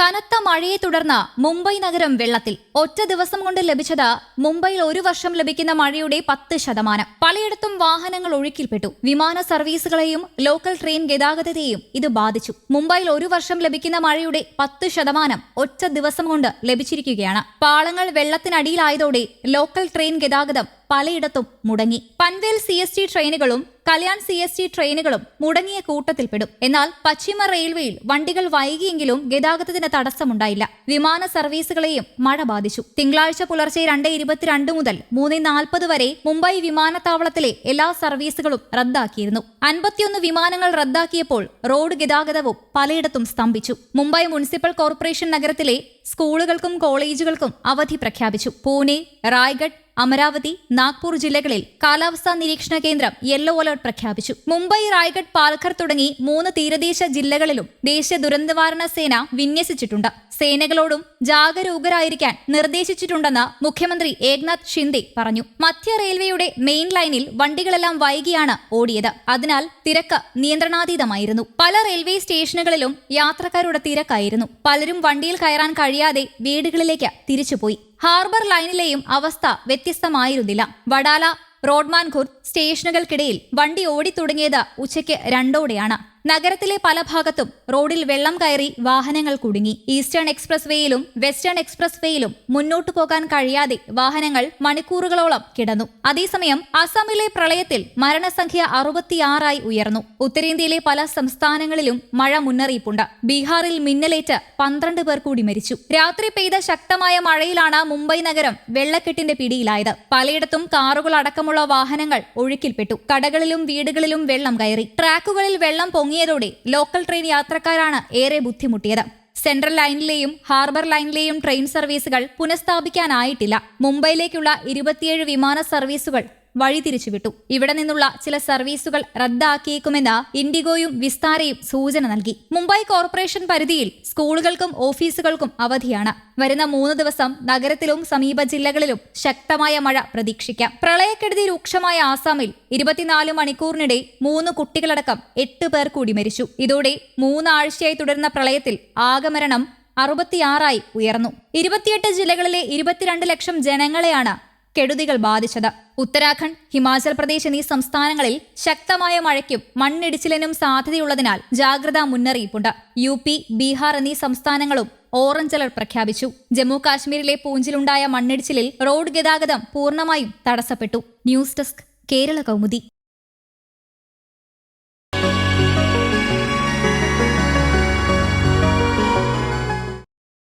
കനത്ത മഴയെ തുടർന്ന് മുംബൈ നഗരം വെള്ളത്തിൽ. ഒറ്റ ദിവസം കൊണ്ട് ലഭിച്ചത് മുംബൈയിൽ ഒരു വർഷം ലഭിക്കുന്ന മഴയുടെ പത്ത് ശതമാനം. പലയിടത്തും വാഹനങ്ങൾ ഒഴുക്കിൽപ്പെട്ടു. വിമാന സർവീസുകളെയും ലോക്കൽ ട്രെയിൻ ഗതാഗതത്തെയും ഇത് ബാധിച്ചു. മുംബൈയിൽ ഒരു വർഷം ലഭിക്കുന്ന മഴയുടെ പത്ത് ശതമാനം ഒറ്റ ദിവസം കൊണ്ട് ലഭിച്ചിരിക്കുകയാണ്. പാളങ്ങൾ വെള്ളത്തിനടിയിലായതോടെ ലോക്കൽ ട്രെയിൻ ഗതാഗതം പലയിടത്തും മുടങ്ങി. പൻവേൽ സി എസ് ടി ട്രെയിനുകളും കല്യാൺ സി എസ് ടി ട്രെയിനുകളും മുടങ്ങിയ കൂട്ടത്തിൽപ്പെടും എന്നാൽ പശ്ചിമ റെയിൽവേയിൽ വണ്ടികൾ വൈകിയെങ്കിലും ഗതാഗതത്തിന് തടസ്സമുണ്ടായില്ല. വിമാന സർവീസുകളെയും മഴ ബാധിച്ചു. തിങ്കളാഴ്ച പുലർച്ചെ രണ്ട് ഇരുപത്തിരണ്ട് മുതൽ മൂന്ന് നാൽപ്പത് വരെ മുംബൈ വിമാനത്താവളത്തിലെ എല്ലാ സർവീസുകളും റദ്ദാക്കിയിരുന്നു. അൻപത്തിയൊന്ന് വിമാനങ്ങൾ റദ്ദാക്കിയപ്പോൾ റോഡ് ഗതാഗതവും പലയിടത്തും സ്തംഭിച്ചു. മുംബൈ മുനിസിപ്പൽ കോർപ്പറേഷൻ നഗരത്തിലെ സ്കൂളുകൾക്കും കോളേജുകൾക്കും അവധി പ്രഖ്യാപിച്ചു. പൂനെ റായ്ഗഡ് അമരാവതി നാഗ്പൂർ ജില്ലകളിൽ കാലാവസ്ഥാ നിരീക്ഷണ കേന്ദ്രം യെല്ലോ അലർട്ട് പ്രഖ്യാപിച്ചു. മുംബൈ റായ്ഗഡ് പാൽഘർ തുടങ്ങി മൂന്ന് തീരദേശ ജില്ലകളിലും ദേശീയ ദുരന്തനിവാരണ സേന വിന്യസിച്ചിട്ടുണ്ട്. സേനകളോടും ജാഗരൂകരായിരിക്കാൻ നിർദ്ദേശിച്ചിട്ടുണ്ടെന്ന് മുഖ്യമന്ത്രി ഏക്നാഥ് ഷിൻഡെ പറഞ്ഞു. മധ്യ റെയിൽവേയുടെ മെയിൻ ലൈനിൽ വണ്ടികളെല്ലാം വൈകിയാണ് ഓടിയത്. അതിനാൽ തിരക്ക് നിയന്ത്രണാതീതമായിരുന്നു. പല റെയിൽവേ സ്റ്റേഷനുകളിലും യാത്രക്കാരുടെ തിരക്കായിരുന്നു. പലരും വണ്ടിയിൽ കയറാൻ കഴിയാതെ വീടുകളിലേക്ക് തിരിച്ചുപോയി. ഹാർബർ ലൈനിലെയും അവസ്ഥ വ്യത്യസ്തമായിരുന്നില്ല. വഡാല റോഡ്മാൻഖുർ സ്റ്റേഷനുകൾക്കിടയിൽ വണ്ടി ഓടിത്തുടങ്ങിയത് ഉച്ചയ്ക്ക് രണ്ടോടെയാണ്. നഗരത്തിലെ പല ഭാഗത്തും റോഡിൽ വെള്ളം കയറി വാഹനങ്ങൾ കുടുങ്ങി. ഈസ്റ്റേൺ എക്സ്പ്രസ് വേയിലും വെസ്റ്റേൺ എക്സ്പ്രസ് വേയിലും മുന്നോട്ടു പോകാൻ കഴിയാതെ വാഹനങ്ങൾ മണിക്കൂറുകളോളം കിടന്നു. അതേസമയം അസമിലെ പ്രളയത്തിൽ മരണസംഖ്യ അറുപത്തിയാറായി ഉയർന്നു. ഉത്തരേന്ത്യയിലെ പല സംസ്ഥാനങ്ങളിലും മഴ മുന്നറിയിപ്പുണ്ട്. ബീഹാറിൽ മിന്നലേറ്റ് പന്ത്രണ്ട് പേർ കൂടി മരിച്ചു. രാത്രി പെയ്ത ശക്തമായ മഴയിലാണ് മുംബൈ നഗരം വെള്ളക്കെട്ടിന്റെ പിടിയിലായത്. പലയിടത്തും കാറുകൾ അടക്കമുള്ള വാഹനങ്ങൾ ഒഴുക്കിൽപ്പെട്ടു. കടകളിലും വീടുകളിലും വെള്ളം കയറി. ട്രാക്കുകളിൽ വെള്ളം പൊങ്ങിയതോടെ ലോക്കൽ ട്രെയിൻ യാത്രക്കാരാണ് ഏറെ ബുദ്ധിമുട്ടിയത്. സെൻട്രൽ ലൈനിലെയും ഹാർബർ ലൈനിലെയും ട്രെയിൻ സർവീസുകൾ പുനഃസ്ഥാപിക്കാനായിട്ടില്ല. മുംബൈയിലേക്കുള്ള ഇരുപത്തിയേഴ് വിമാന സർവീസുകൾ വഴിതിരിച്ചുവിട്ടു. ഇവിടെ നിന്നുള്ള ചില സർവീസുകൾ റദ്ദാക്കിയേക്കുമെന്ന് ഇൻഡിഗോയും വിസ്താരയും സൂചന നൽകി. മുംബൈ കോർപ്പറേഷൻ പരിധിയിൽ സ്കൂളുകൾക്കും ഓഫീസുകൾക്കും അവധിയാണ്. വരുന്ന മൂന്ന് ദിവസം നഗരത്തിലും സമീപ ജില്ലകളിലും ശക്തമായ മഴ പ്രതീക്ഷിക്കാം. പ്രളയക്കെടുതി രൂക്ഷമായ ആസാമിൽ ഇരുപത്തിനാല് മണിക്കൂറിനിടെ മൂന്ന് കുട്ടികളടക്കം എട്ട് പേർ കൂടി മരിച്ചു. ഇതോടെ മൂന്നാഴ്ചയായി തുടരുന്ന പ്രളയത്തിൽ ആകമരണം അറുപത്തിയാറായി ഉയർന്നു. ഇരുപത്തിയെട്ട് ജില്ലകളിലെ ഇരുപത്തിരണ്ട് ലക്ഷം ജനങ്ങളെയാണ് കെടുതികൾ ബാധിച്ചത്. ഉത്തരാഖണ്ഡ് ഹിമാചൽ പ്രദേശ് എന്നീ സംസ്ഥാനങ്ങളിൽ ശക്തമായ മഴയ്ക്കും മണ്ണിടിച്ചിലിനും സാധ്യതയുള്ളതിനാൽ ജാഗ്രതാ മുന്നറിയിപ്പുണ്ട്. യു പി ബീഹാർ എന്നീ സംസ്ഥാനങ്ങളും ഓറഞ്ച് അലർട്ട് പ്രഖ്യാപിച്ചു. ജമ്മു കാശ്മീരിലെ പൂഞ്ചിലുണ്ടായ മണ്ണിടിച്ചിലിൽ റോഡ് ഗതാഗതം പൂർണമായും തടസ്സപ്പെട്ടു. News desk Kerala Kaumudi.